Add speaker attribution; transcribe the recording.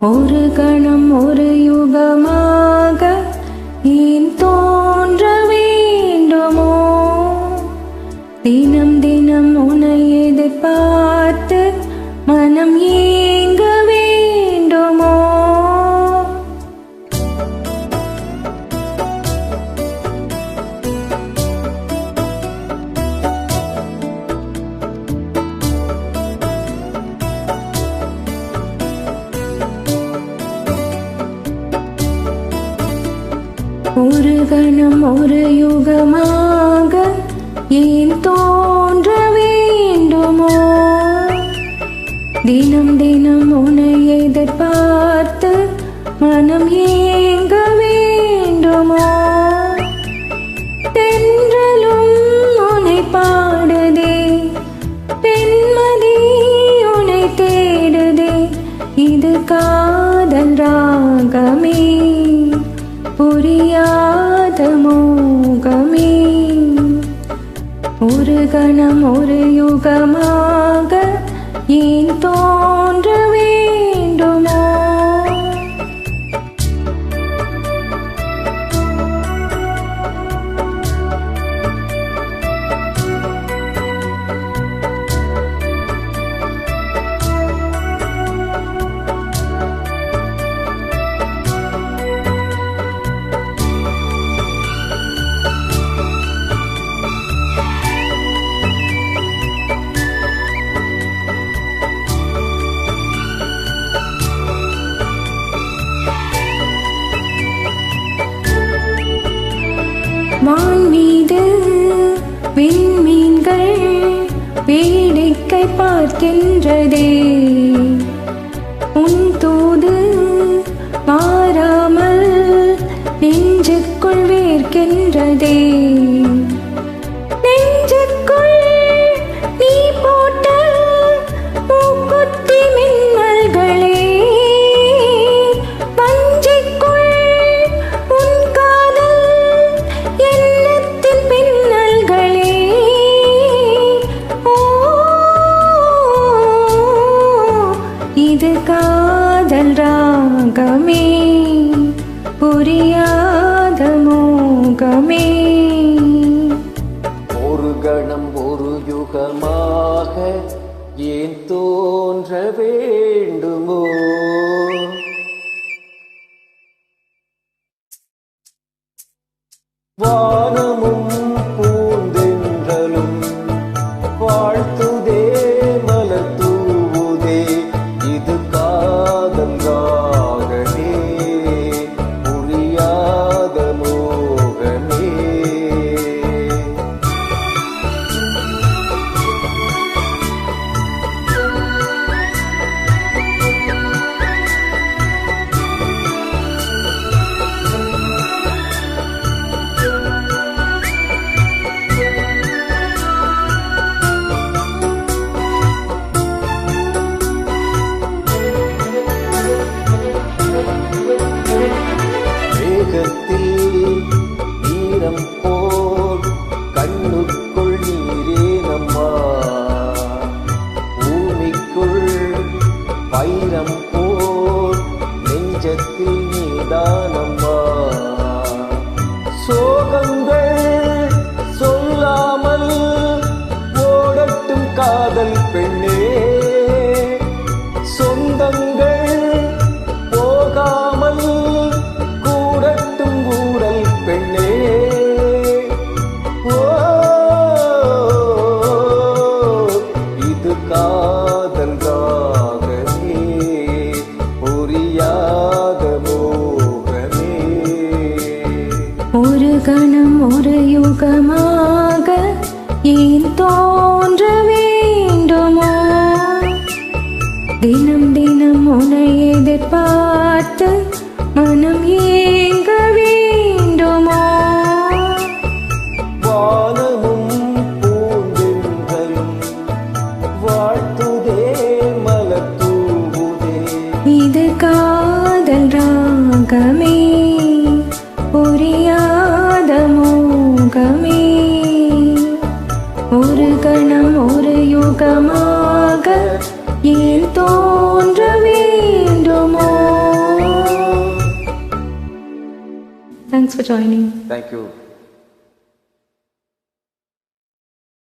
Speaker 1: ஒரு கணம் ஒரு யுகமாக ஏன் தோன்ற வேண்டுமோ? தினம் தினம் உன்னை எதிர்பார் ஒரு கணம் ஒரு யுகமாக ஏன் தோன்ற வேண்டுமோ? தினம் தினம் உன்னை எதிர்பார்த்து மனம் ஏங்க வேண்டுமோ? தென்றலும் உன்னை பாடுதே பெண்மதி உன்னை தேடுதே இது கா ஒரு மீது விண்மீன்கள் வேடிக்கை பார்க்கின்றதே. இது காதல் ராகமே புரியாத மோகமே.
Speaker 2: ஒரு கணம் ஒரு யுகமாக ஏன் தோன்ற வேண்டுமோ? வானம் மேகத்தில் நீரம் போல் கண்ணுக்குள் நீரே நம்மா. பூமிக்குள் வைரம் போல் நெஞ்சத்தில் நீதானம்மா சோகங்கள் சொல்லாமல் ஓடட்டும் காதல்
Speaker 1: ஏன் தோன்ற for joining. Thank
Speaker 2: you.